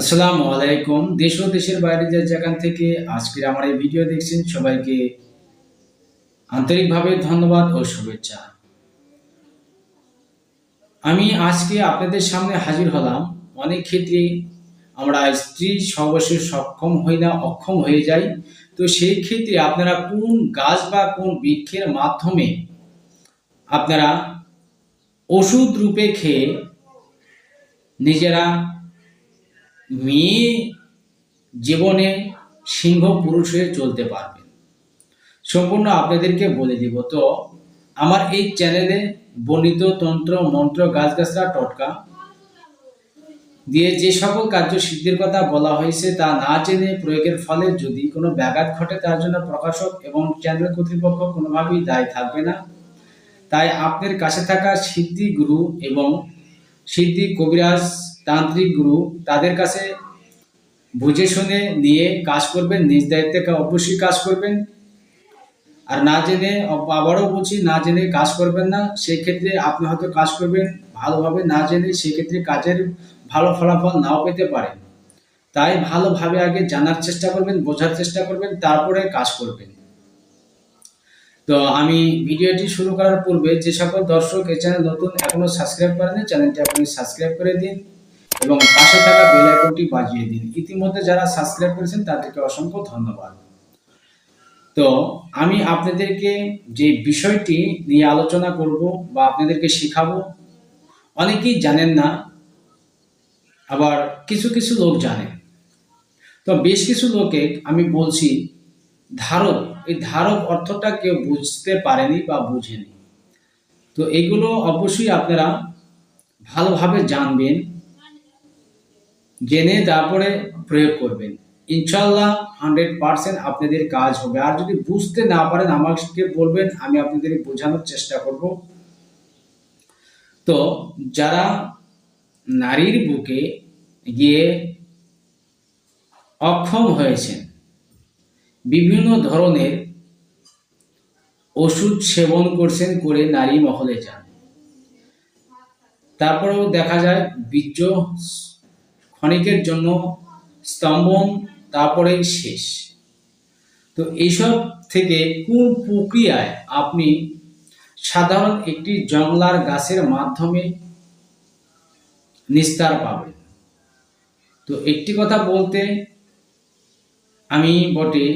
আসসালামু আলাইকুম। দেশ ও দেশের বাইরে যে যেখান থেকে আজকের আমার এই ভিডিও দেখছেন, সবাইকে আন্তরিকভাবে ধন্যবাদ ও শুভেচ্ছা। আমি আজকে আপনাদের সামনে হাজির হলাম। অনেক ক্ষেত্রে আমরা স্ত্রী সর্বশেষ সক্ষম হই না, অক্ষম হয়ে যাই। তো সেই ক্ষেত্রে আপনারা কোন গাছ বা কোন বৃক্ষের মাধ্যমে আপনারা ওষুধ রূপে খেয়ে নিজেরা মেয়ে জীবনে সিংহ পুরুষ হয়ে চলতে পারবেন সম্পূর্ণ আপনাদেরকে বলে দিব। তো আমার এই চ্যানেলে বর্ণিত তন্ত্র, মন্ত্র, গাছগাছরা, টটকা দিয়ে যে সকল কার্য সিদ্ধির কথা বলা হয়েছে তা না জেনে প্রয়োগের ফলে যদি কোনো ব্যাঘাত ঘটে, তার জন্য প্রকাশক এবং চ্যানেল কর্তৃপক্ষ কোনোভাবেই দায়ী থাকবে না। তাই আপনার কাছে থাকা সিদ্ধি গুরু এবং সিদ্ধি কবিরাজ তান্ত্রিক গুরু তাদের কাছে বুঝে শুনে নিয়ে কাজ করবেন, নিজ দায়িত্বে অবশ্যই কাজ করবেন। আর না জেনে আবারও বলছি, না জেনে কাজ করবেন না সেই ক্ষেত্রে আপনি হয়তো কাজ করবেন ভালোভাবে, না জেনে সেক্ষেত্রে কাজের ভালো ফলাফল নাও পেতে পারেন। তাই ভালোভাবে আগে জানার চেষ্টা করবেন, বোঝার চেষ্টা করবেন, তারপরে কাজ করবেন। তো আমি ভিডিওটি শুরু করার পূর্বে যে সকল দর্শক এই চ্যানেল নতুন এখনও সাবস্ক্রাইব করেনি চ্যানেলটি আপনি সাবস্ক্রাইব করে দিন। এবং পাশে থাকা বেল আইকনটি বাজিয়ে দিন। ইতিমধ্যে যারা সাবস্ক্রাইব করেছেন, তাদেরকে অসংখ্য ধন্যবাদ। তো আমি আপনাদেরকে যে বিষয়টি নিয়ে আলোচনা করব বা আপনাদেরকে শেখাবো, অনেকেই জানেন না, আবার কিছু কিছু লোক জানে। তো বেশ কিছু লোকে আমি বলছি, ধারক, এই ধারক অর্থটা কেউ বুঝতে পারেনি বা বুঝেনি। তো এগুলো অবশ্যই আপনারা ভালোভাবে জানবেন। জেনে তারপরে প্রয়োগ করবেন। ইনশাল্লাহ হান্ড্রেড পার্সেন্ট আপনাদের কাজ হবে। আর যদি বুঝতে না পারেন, আমাকে বলবেন, আমি আপনাদের বোঝানোর চেষ্টা করব। তো যারা নারীর বুকে গিয়ে অক্ষম হয়েছেন, বিভিন্ন ধরনের ওষুধ সেবন করছেন করে নারী মহলে যান। তারপরেও দেখা যায়, বীর্য ক্ষণিকের জন্য স্তম্ভন তারপরে শেষ। তো এইসব থেকে কোন প্রক্রিয়ায় আপনি সাধারণ একটি জংলার গাছের মাধ্যমে নিস্তার পাবেন? তো একটি কথা বলতে আমি বটে,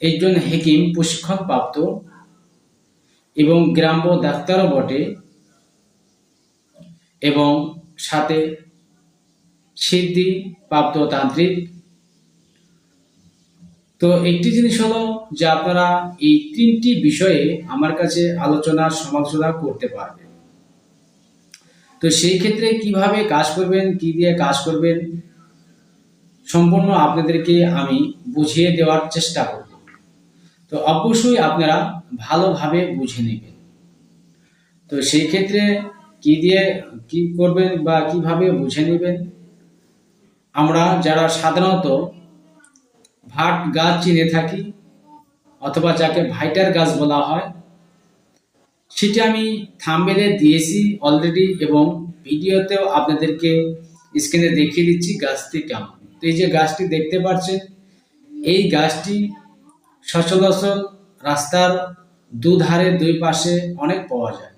একজন হেকিম, প্রশিক্ষণপ্রাপ্ত এবং গ্রাম্য ডাক্তারও বটে এবং সাথে সিদ্ধি প্রাপ্ত তান্ত্রিক তো একটি জিনিস হলো যে আপনারা এই তিনটি বিষয়ে আমার কাছে আলোচনা সমালোচনা করতে পারবেন। তো সেই ক্ষেত্রে কীভাবে কাজ করবেন, কি দিয়ে কাজ করবেন, সম্পূর্ণ আপনাদেরকে আমি বুঝিয়ে দেওয়ার চেষ্টা করব। তো অবশ্যই আপনারা ভালোভাবে বুঝে নেবেন। তো সেই ক্ষেত্রে কি দিয়ে, কি করবেন বা কীভাবে বুঝে নেবেন আমরা যারা সাধারণত ভাট গাছ চিনে থাকি, অথবা যাকে ভাইটার গাছ বলা হয়, সেটা আমি থাম্বেলে দিয়েছি অলরেডি এবং ভিডিওতেও আপনাদেরকে স্ক্রিনে দেখিয়ে দিচ্ছি গাছটি কেমন। তো এই যে গাছটি দেখতে পাচ্ছেন, এই গাছটি সচরাচর রাস্তার দুধারে দুই পাশে অনেক পাওয়া যায়।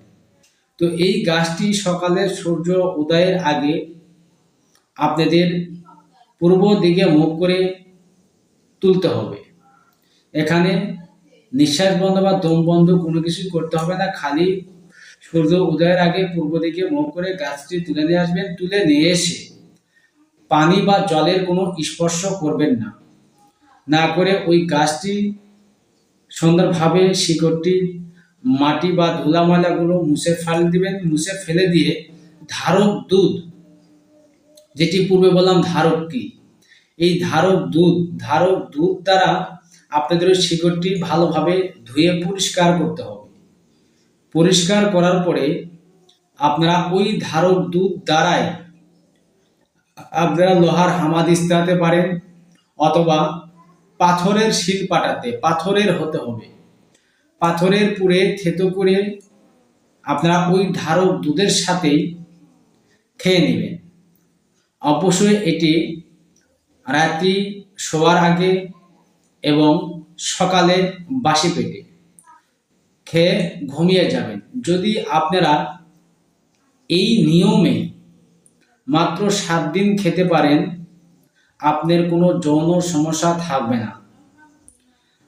তো এই গাছটি সকালে সূর্য উদয়ের আগে আপনাদের পূর্ব দিকে মুখ করে তুলতে হবে। এখানে নিঃশ্বাস বন্ধ বা দম বন্ধ কোনো কিছুই করতে হবে না, খালি সূর্য উদয়ের আগে পূর্ব দিকে মুখ করে গাছটি তুলে নিয়ে আসবেন, তুলে নিয়ে এসে পানি বা জলের কোনো স্পর্শ করবেন না। না করে ওই গাছটি সুন্দরভাবে শিকড়টি, মাটি বা ধুলামালাগুলো মুছে ফেলে দিবেন, মুছে ফেলে দিয়ে ধারক দুধ যেটি পূর্বে বললাম ধারক কি? এই ধারক দুধ ধারক দুধ দ্বারা আপনাদের ওই শিকড়টি ভালোভাবে ধুয়ে পরিষ্কার করতে হবে। পরিষ্কার করার পরে আপনারা ওই ধারক দুধ দ্বারাই আপনারা লোহার হামাদ ইস্তাতে পারেন অথবা পাথরের শিল পাটাতে, পাথরের হতে হবে। পাথরের পুরে থেতো করে আপনারা ওই ধারক দুধের সাথেই খেয়ে নেবেন। অবশ্যই এটি রাত্রি শোয়ার আগে এবং সকালে বাসি পেটে খেয়ে ঘুমিয়ে যাবেন। যদি আপনারা এই নিয়মে মাত্র সাত দিন খেতে পারেন, আপনার কোনো যৌন সমস্যা থাকবে না।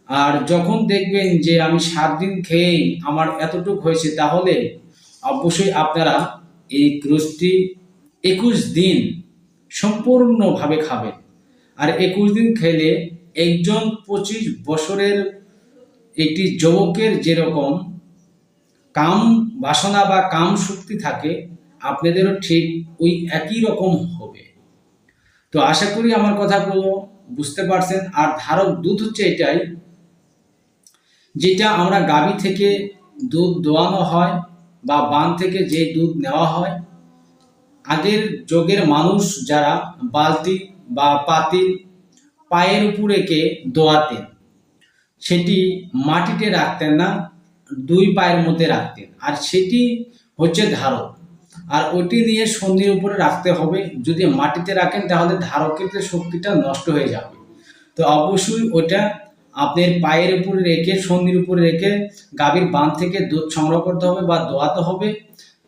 আর যখন দেখবেন যে আমি সাত দিন খেয়েই আমার এতটুক হয়েছে, তাহলে অবশ্যই আপনারা এই ক্রুজটি একুশ দিন সম্পূর্ণভাবে খাবেন। আর একুশ দিন খেলে একজন পঁচিশ বছরের একটি যুবকের যেরকম কাম বাসনা বা কাম শক্তি থাকে, আপনাদেরও ঠিক ওই একই রকম হবে। তো আশা করি আমার কথাগুলো বুঝতে পারছেন। আর ধারক দুধ হচ্ছে এটাই, যেটা আমরা গাভী থেকে দুধ দোয়ানো হয় বা বান থেকে যে দুধ নেওয়া হয় আগের যুগের মানুষ যারা বালতি বা পাতিল পায়ের উপর রেখে দোয়াতেন, সেটি মাটিতে রাখতেন না, দুই পায়ের মধ্যে রাখতেন। আর সেটি হচ্ছে ধারক। আর ওটি নিয়ে সন্ধির উপরে রাখতে হবে। যদি মাটিতে রাখেন, তাহলে ধারকের শক্তিটা নষ্ট হয়ে যাবে। তো অবশ্যই ওটা আপনার পায়ের উপরে রেখে, সন্ধির উপরে রেখে গাভীর বান থেকে দুধ সংগ্রহ করতে হবে বা দোয়াতে হবে।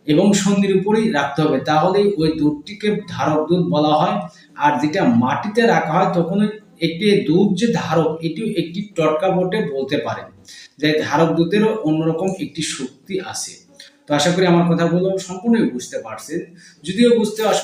এবং সন্ধির উপরেই রাখতে হবে। তাহলেই ওই দুধটিকে ধারক দুধ বলা হয়। আর যেটা মাটিতে রাখা হয়, তখন একটি দুধ যে ধারক, এটিও একটি টটকা বটে বলতে পারেন। যে ধারক দুধেরও অন্যরকম একটি শক্তি আছে। তো আশা করি আমার কথাগুলো সম্পূর্ণই বুঝতে পারছেন। যদিও বুঝতে